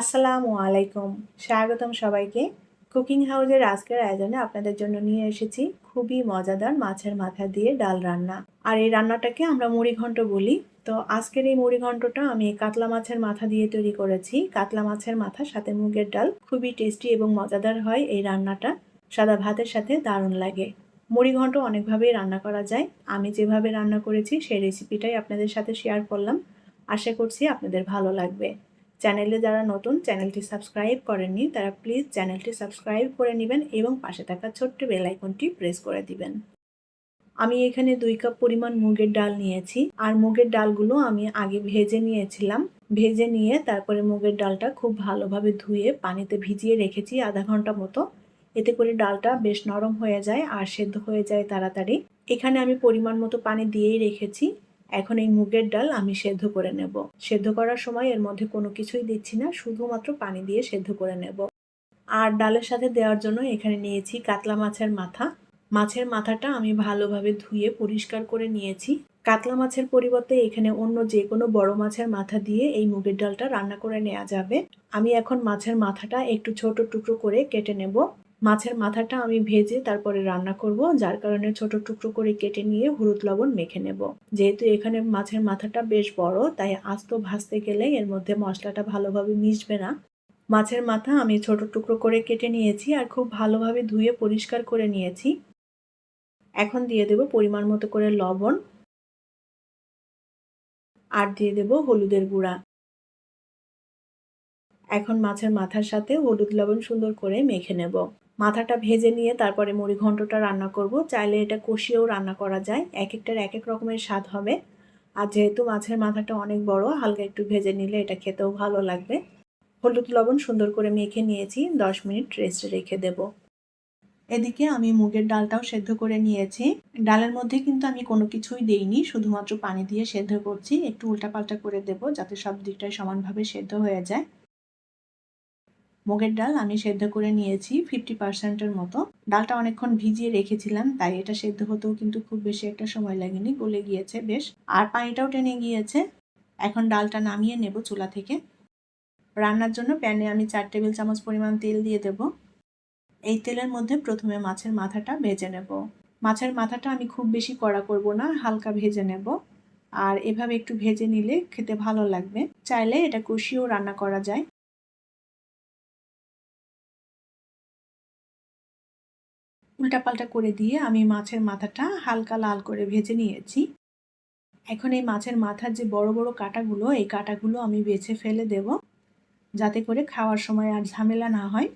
আসসালামু আলাইকুম। স্বাগতম সবাইকে। কুকিং হাউসের আজকের আয়োজনে আপনাদের জন্য নিয়ে এসেছি খুবই মজাদার মাছের মাথা দিয়ে ডাল রান্না। আর এই রান্নাটাকে আমরা মুড়ি ঘন্ট বলি। তো আজকের এই মুড়ি ঘন্টটা আমি কাতলা মাছের মাথা দিয়ে তৈরি করেছি। কাতলা মাছের মাথা, সাথে মুগের ডাল। খুবই টেস্টি এবং মজাদার হয় এই রান্নাটা। সাদা ভাতের সাথে দারুণ লাগে। মুড়ি ঘন্ট অনেকভাবেই রান্না করা যায়। আমি যেভাবে রান্না করেছি সেই রেসিপিটাই আপনাদের সাথে শেয়ার করলাম। আশা করছি আপনাদের ভালো লাগবে। চ্যানেলে যারা নতুন, চ্যানেলটি সাবস্ক্রাইব করেননি, তারা প্লিজ চ্যানেলটি সাবস্ক্রাইব করে নেবেন এবং পাশে থাকা ছোট্ট বেল আইকনটি প্রেস করে দিবেন। আমি এখানে দুই কাপ পরিমাণ মুগের ডাল নিয়েছি। আর মুগের ডালগুলো আমি আগে ভেজে নিয়েছিলাম। ভেজে নিয়ে তারপরে মুগের ডালটা খুব ভালোভাবে ধুয়ে পানিতে ভিজিয়ে রেখেছি আধা ঘণ্টা মতো। এতে করে ডালটা বেশ নরম হয়ে যায় আর সেদ্ধ হয়ে যায় তাড়াতাড়ি। এখানে আমি পরিমাণ মতো পানি দিয়েই রেখেছি। এখন এই মুগের ডাল আমি সেদ্ধ করে নেব। সেদ্ধ করার সময় এর মধ্যে কোনো কিছুই দিচ্ছি না, শুধুমাত্র পানি দিয়ে সেদ্ধ করে নেব। আর ডালের সাথে দেওয়ার জন্য এখানে নিয়েছি কাতলা মাছের মাথা। মাছের মাথাটা আমি ভালোভাবে ধুয়ে পরিষ্কার করে নিয়েছি। কাতলা মাছের পরিবর্তে এখানে অন্য যে কোনো বড় মাছের মাথা দিয়ে এই মুগের ডালটা রান্না করে নেওয়া যাবে। আমি এখন মাছের মাথাটা একটু ছোট টুকরো করে কেটে নেব। মাছের মাথাটা আমি ভেজে তারপরে রান্না করব, যার কারণে ছোট টুকরো করে কেটে নিয়ে হলুদ লবণ মেখে নেব। যেহেতু এখানে মাছের মাথাটা বেশ বড়, তাই আস্ত ভাজতে গেলে এর মধ্যে মশলাটা ভালোভাবে মিশবে না। মাছের মাথা আমি ছোট টুকরো করে কেটে নিয়েছি আর খুব ভালোভাবে ধুয়ে পরিষ্কার করে নিয়েছি। এখন দিয়ে দেব পরিমাণ মতো করে লবণ। আর দিয়ে দেব হলুদের গুঁড়া। এখন মাছের মাথার সাথে হলুদ লবণ সুন্দর করে মেখে নেব। মাথাটা ভেজে নিয়ে তারপরে মুড়ি ঘন্টটা রান্না করব। চাইলে এটা কষিয়েও রান্না করা যায়। এক একটার এক এক রকমের স্বাদ হবে। আর যেহেতু মাছের মাথাটা অনেক বড়, হালকা একটু ভেজে নিলে এটা খেতেও ভালো লাগবে। হলুদ লবণ সুন্দর করে মেখে নিয়েছি। দশ মিনিট রেস্টে রেখে দেব। এদিকে আমি মুগের ডালটাও সেদ্ধ করে নিয়েছি। ডালের মধ্যে কিন্তু আমি কোনো কিছুই দেইনি, শুধুমাত্র পানি দিয়ে সেদ্ধ করছি। একটু উল্টাপাল্টা করে দেব যাতে সব দিকটাই সমানভাবে সেদ্ধ হয়ে যায়। মুগের ডাল আমি সেদ্ধ করে নিয়েছি ফিফটি পার্সেন্টের মতো। ডালটা অনেকক্ষণ ভিজিয়ে রেখেছিলাম, তাই এটা সেদ্ধ হতেও কিন্তু খুব বেশি একটা সময় লাগেনি, গলে গিয়েছে বেশ। আর পানিটাও টেনে গিয়েছে। এখন ডালটা নামিয়ে নেব চুলা থেকে। রান্নার জন্য প্যানে আমি চার টেবিল চামচ পরিমাণ তেল দিয়ে দেব। এই তেলের মধ্যে প্রথমে মাছের মাথাটা ভেজে নেব। মাছের মাথাটা আমি খুব বেশি কড়া করব না, হালকা ভেজে নেব। আর এভাবে একটু ভেজে নিলে খেতে ভালো লাগবে। চাইলে এটা কষিয়েও রান্না করা যায়। উল্টাপাল্টা করে দিয়ে আমি মাছের মাথাটা হালকা লাল করে ভেজে নিয়েছি। এখন এই মাছের মাথার যে বড় বড় কাটাগুলো, এই কাটাগুলো আমি বেছে ফেলে দেব। যাতে করে খাওয়ার সময় আর ঝামেলা না হয়।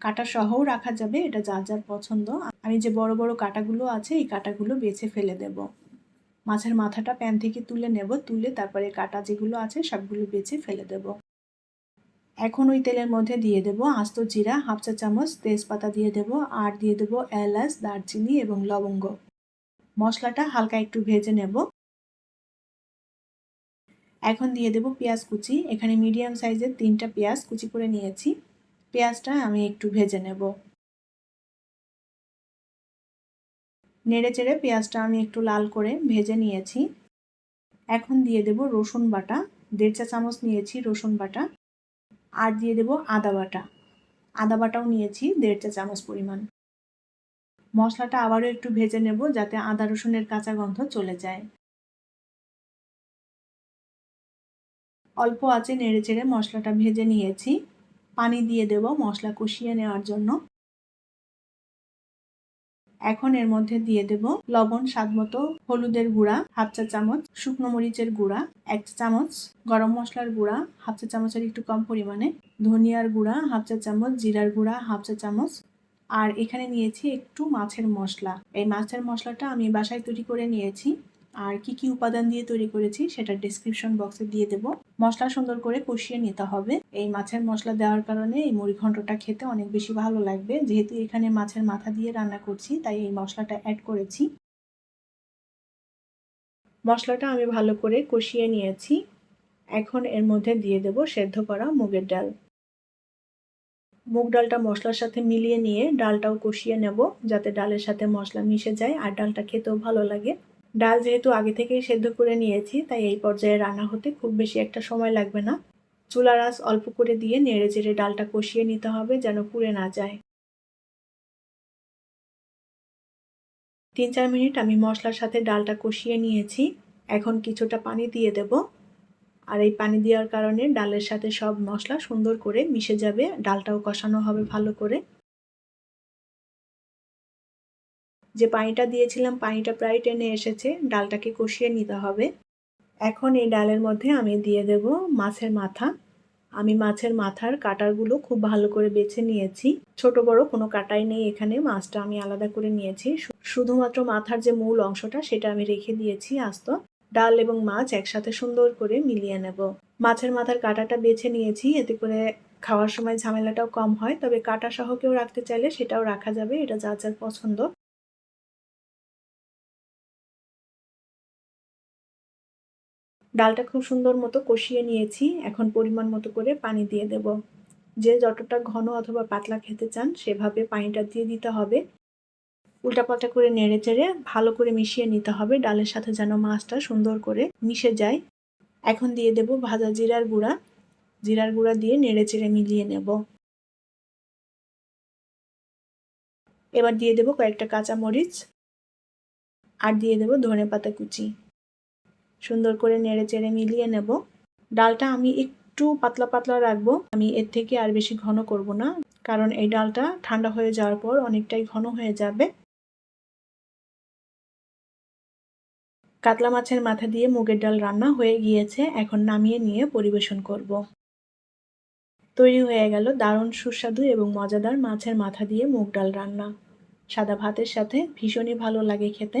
কাটা সহও রাখা যাবে, এটা যার যার পছন্দ। আমি যে বড় বড় কাটাগুলো আছে, এই কাটাগুলো বেছে ফেলে দেব। মাছের মাথাটা প্যান থেকে তুলে নেব, তুলে তারপরে কাটা যেগুলো আছে, সবগুলো বেছে ফেলে দেব। এখন ওই তেলের মধ্যে দিয়ে দেব আস্ত জিরা, হাফ চা চামচ, তেজপাতা দিয়ে দেব, আর দিয়ে দেব এলাচ, দারচিনি এবং লবঙ্গ। মশলাটা হালকা একটু ভেজে নেব। এখন দিয়ে দেব পেঁয়াজ কুচি। এখানে মিডিয়াম সাইজের তিনটা পেঁয়াজ কুচি করে নিয়েছি। পেঁয়াজটা আমি একটু ভেজে নেব। নেড়ে চেড়ে পেঁয়াজটা আমি একটু লাল করে ভেজে নিয়েছি। এখন দিয়ে দেব রসুন বাটা। দেড় চা চামচ নিয়েছি রসুন বাটা। আর দিয়ে দেব আদা বাটা। আদা বাটাও নিয়েছি, দেড় চা চামচ পরিমাণ। মশলাটা আবারও একটু ভেজে নেব যাতে আদা রসুনের কাঁচা গন্ধ চলে যায়। অল্প আছে নেড়ে চেড়ে মশলাটা ভেজে নিয়েছি। পানি দিয়ে দেব মশলা কষিয়ে নেওয়ার জন্য। এখন এর মধ্যে দিয়ে দেব লবণ স্বাদ মতো, হলুদের গুঁড়া, হাফ চা চামচ, শুকনো মরিচের গুঁড়া, এক চামচ, গরম মশলার গুঁড়া, হাফ চা চামচের একটু কম পরিমাণে, ধনিয়ার গুঁড়া, হাফ চা চামচ, জিরার গুঁড়া, হাফ চা চামচ। আর এখানে নিয়েছি একটু মাছের মশলা। এই মাছের মশলাটা আমি বাসায় তৈরি করে নিয়েছি। আর কি কি উপাদান দিয়ে তৈরি করেছি সেটা ডিসক্রিপশন বক্সে দিয়ে দেব। মশলা সুন্দর করে কষিয়ে নিতে হবে। এই মাছের মশলা দেওয়ার কারণে এই মুড়ি ঘন্টটা খেতে অনেক বেশি ভালো লাগবে। যেহেতু এখানে মাছের মাথা দিয়ে রান্না করছি, তাই এই মশলাটা অ্যাড করেছি। মশলাটা আমি ভালো করে কষিয়ে নিয়েছি। এখন এর মধ্যে দিয়ে দেব সেদ্ধ করা মুগের ডাল। মুগ ডালটা মশলার সাথে মিলিয়ে নিয়ে ডালটাও কষিয়ে নেব, যাতে ডালের সাথে মশলা মিশে যায় আর ডালটা খেতেও ভালো লাগে। ডাল যেহেতু আগে থেকেই সেদ্ধ করে নিয়েছি, তাই এই পর্যায়ে রান্না হতে খুব বেশি একটা সময় লাগবে না। চুলার আঁচ অল্প করে দিয়ে নেড়ে চেড়ে ডালটা কষিয়ে নিতে হবে যেন পুড়ে না যায়। তিন চার মিনিট আমি মশলার সাথে ডালটা কষিয়ে নিয়েছি। এখন কিছুটা পানি দিয়ে দেব। আর এই পানি দেওয়ার কারণে ডালের সাথে সব মশলা সুন্দর করে মিশে যাবে। ডালটাও কষানো হবে ভালো করে। যে পানিটা দিয়েছিলাম, পানিটা প্রায় টেনে এসেছে, ডালটাকে কষিয়ে নিতে হবে। এখন এই ডালের মধ্যে আমি দিয়ে দেব মাছের মাথা। আমি মাছের মাথার কাটারগুলো খুব ভালো করে বেছে নিয়েছি। ছোট বড় কোনো কাটাই নেই এখানে, মাছটা আমি আলাদা করে নিয়েছি। শুধুমাত্র মাথার যে মূল অংশটা, সেটা আমি রেখে দিয়েছি আস্ত। ডাল এবং মাছ একসাথে সুন্দর করে মিলিয়ে নেব। মাছের মাথার কাটাটা বেছে নিয়েছি, এতে করে খাওয়ার সময় ঝামেলাটাও কম হয়। তবে কাটা সহ কেউ রাখতে চাইলে সেটাও রাখা যাবে, এটা যা যার পছন্দ। ডালটা খুব সুন্দর মতো কষিয়ে নিয়েছি। এখন পরিমাণ মতো করে পানি দিয়ে দেব। যে যতটা ঘন অথবা পাতলা খেতে চান, সেভাবে পানিটা দিয়ে দিতে হবে। উল্টাপাল্টা করে নেড়ে চেড়ে ভালো করে মিশিয়ে নিতে হবে। ডালের সাথে যেন মাছটা সুন্দর করে মিশে যায়। এখন দিয়ে দেব ভাজা জিরার গুঁড়া। জিরার গুঁড়া দিয়ে নেড়ে চেড়ে মিলিয়ে নেব। এবার দিয়ে দেব কয়েকটা কাঁচা মরিচ আর দিয়ে দেব ধনে পাতা কুচি। সুন্দর করে নেড়ে চেড়ে মিলিয়ে নেব। ডালটা আমি একটু পাতলা পাতলা রাখব। আমি এর থেকে আর বেশি ঘন করব না, কারণ এই ডালটা ঠান্ডা হয়ে যাওয়ার পর অনেকটাই ঘন হয়ে যাবে। কাতলা মাছের মাথা দিয়ে মুগের ডাল রান্না হয়ে গিয়েছে, এখন নামিয়ে নিয়ে পরিবেশন করব। তৈরি হয়ে গেল দারুণ সুস্বাদু এবং মজাদার মাছের মাথা দিয়ে মুগ ডাল রান্না। সাদা ভাতের সাথে ভীষণই ভালো লাগে খেতে।